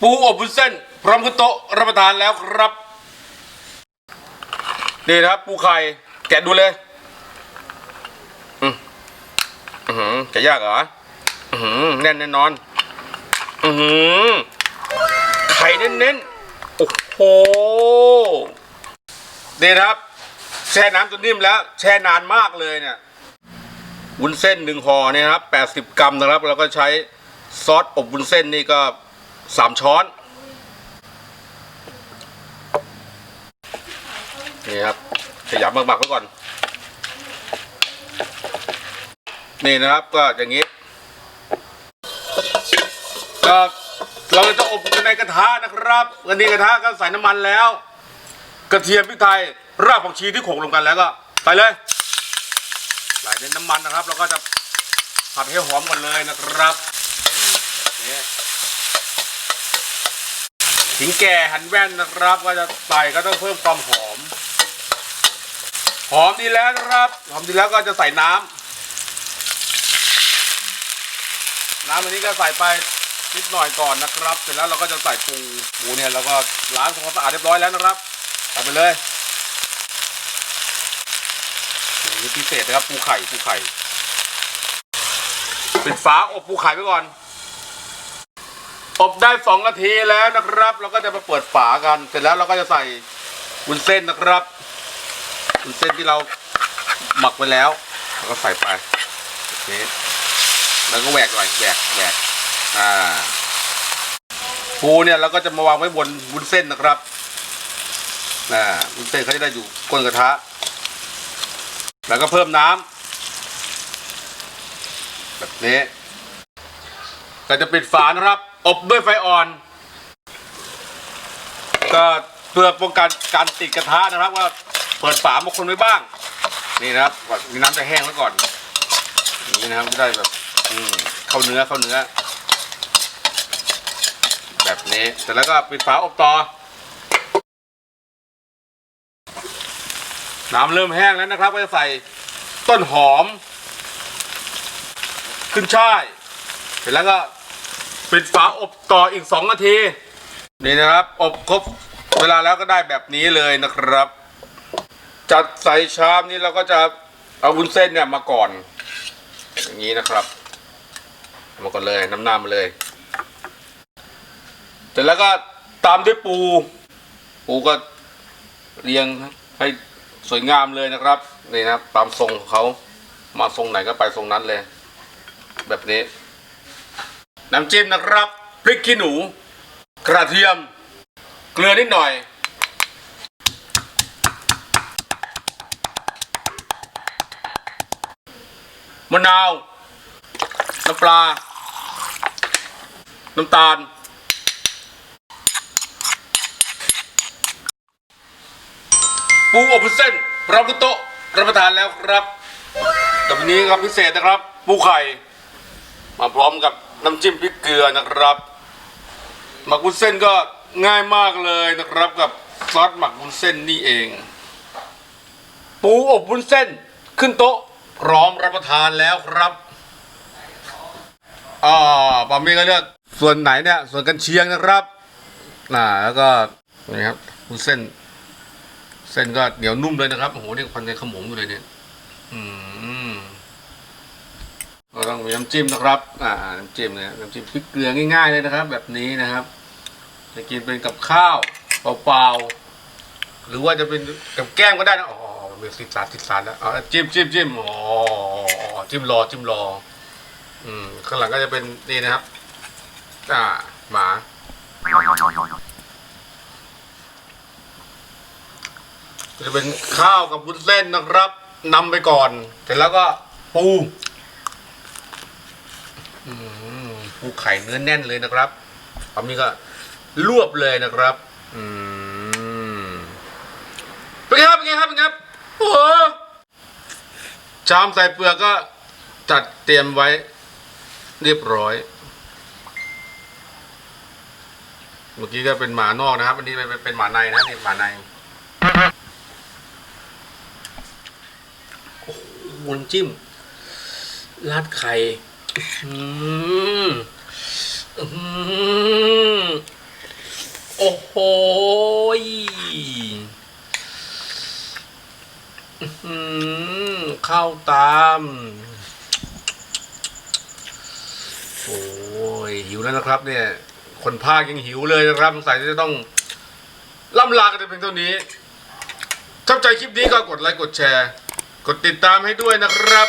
ปูอบวุ้นเส้น พร้อมขึ้นโต๊ะรับประทานแล้วครับ นี่นะครับ ปูไข่ แกะดูเลย อืมอือหือแกะยากเหรอ อือหือแน่นแน่นอน อือหือไข่เน้นๆ โอ้โหนี่นะครับ แช่น้ำจนนิ่มแล้ว แช่นานมากเลยเนี่ยวุ้นเส้นหนึ่งห่อเนี่ยนะครับแปดสิบกรัมนะครับ แล้วก็ใช้ซอสอบวุ้นเส้นนี่ก็ สามช้อนนี่ครับขยำหมักๆไว้ก่อน นี่นะครับก็อย่างนี้ก็เราจะอบกันในกระทะนะครับอันนี้กระทะก็ใส่น้ำมันแล้ว กระเทียมพริกไทยรากผักชีที่โขลกลงกันแล้วก็ไปเลยใส่ในน้ำมันนะครับ เราก็จะผัดให้หอมก่อนเลยนะครับนี่ ขิงแก่หั่นแว่นนะครับก็จะใส่ก็ต้องเพิ่มความหอม หอมดีแล้วนะครับ หอมดีแล้วก็จะใส่น้ำน้ำอันนี้ก็ใส่ไปนิดหน่อยก่อนนะครับ เสร็จแล้วเราก็จะใส่ปูปูเนี่ยเราก็ล้างทำความสะอาดเรียบร้อยแล้วนะครับใส่ไปเลยนี่พิเศษนะครับปูไข่ปูไข่ปิดฝาอบปูไข่ไว้ก่อน อบได้สองนาทีแล้วนะครับ เราก็จะมาเปิดฝากัน เสร็จแล้วเราก็จะใส่วุ้นเส้นนะครับวุ้นเส้นที่เราหมักไว้แล้วเราก็ใส่ไปแบบนี้แล้วก็แหวกหน่อยแหวกแหวกอ่าปูเนี่ยเราก็จะมาวางไว้บนวุ้นเส้นนะครับอ่าวุ้นเส้นเขาจะได้อยู่ก้นกระทะ แล้วก็เพิ่มน้ำแบบนี้ก็จะปิดฝานะครับ อบด้วยไฟอ่อน ก็เพื่อป้องกันการติดกระทะนะครับ ว่าเปิดฝามางคนไว้บ้าง นี่นะครับก่อนมีน้ำจะแห้งไว้ก่อนอย่างนี้นะครับได้แบบอืมเข้าเนื้อเข้าเนื้อ แบบนี้เสร็จแล้วก็ปิดฝาอบต่อ น้ำเริ่มแห้งแล้วนะครับ ก็จะใส่ต้นหอม ขึ้นช่ายเสร็จแล้วก็ ปิดฝาอบต่ออีกสองนาที นี่นะครับอบครบเวลาแล้วก็ได้แบบนี้เลยนะครับ จัดใส่ชามนี้เราก็จะเอาวุ้นเส้นเนี่ยมาก่อน อย่างนี้นะครับมาก่อนเลยน้ำน้ำมาเลยเสร็จแล้วก็ตามด้วยปู ปูก็เรียงให้สวยงามเลยนะครับนี่นะครับตามทรงของเขามาทรงไหนก็ไปทรงนั้นเลย แบบนี้ น้ำจิ้มนะครับพริกขี้หนู กระเทียม เกลือนิดหน่อย มะนาว น้ำปลา น้ำตาล ปูอบวุ้นเส้นพร้อมกับโต๊ะรับประทานแล้วครับแต่วันนี้ครับพิเศษนะครับ ปูไข่ มาพร้อมกับ น้ำจิ้มพริกเกลือนะครับหมักวุ้นเส้นก็ง่ายมากเลยนะครับกับซอสหมักวุ้นเส้นนี่เอง ปูอบวุ้นเส้นขึ้นโต๊ะพร้อมรับประทานแล้วครับอ่าปามี่ก็เลือกส่วนไหนเนี่ยส่วนกันเชียงนะครับน่าแล้วก็นี่ครับวุ้นเส้น เส้นก็เหนียวนุ่มเลยนะครับโอ้โหนี่ควันในขมงอยู่เลยเนี่ยอืม ต้องมีน้ำจิ้มนะครับ อ่า น้ำจิ้มเนี่ยน้ำจิ้มพริกเกลือง่ายๆเลยนะครับ แบบนี้นะครับจะกินเป็นกับข้าวเปล่าๆหรือว่าจะเป็นกับแก้มก็ได้นะอ๋อมันมีติดสารติดสารแล้วเอจิ้มจิ้มจิ้มอ๋อจิ้มรอจิ้มรอ อืมข้างหลังก็จะเป็นนี่นะครับ อ่า หมาจะเป็นข้าวกับวุ้นเส้นนะครับนำไปก่อน เสร็จแล้วก็ปู อืม ปูไข่เนื้อแน่นเลยนะครับอันนี้ก็ลวบเลยนะครับ อืมเป็นไงครับเป็นไงครับเป็นไงครับโอ้โหชามใส่เปลือกก็จัดเตรียมไว้ เรียบร้อย เมื่อกี้ก็เป็นหมานอกนะครับ อันนี้เป็นเป็นหมาในนะนี่หมาในโอ้โหน้ำจิ้มราดไข่ อืมอืมโอ้โหเข้าตามโอ้ยหิวแล้วนะครับ เนี่ย คนภาคยังหิวเลยนะครับสงสัยจะต้องล่ำลากันเพียงเท่านี้ชอบใจคลิปนี้ก็กดไลค์กดแชร์ กดติดตามให้ด้วยนะครับ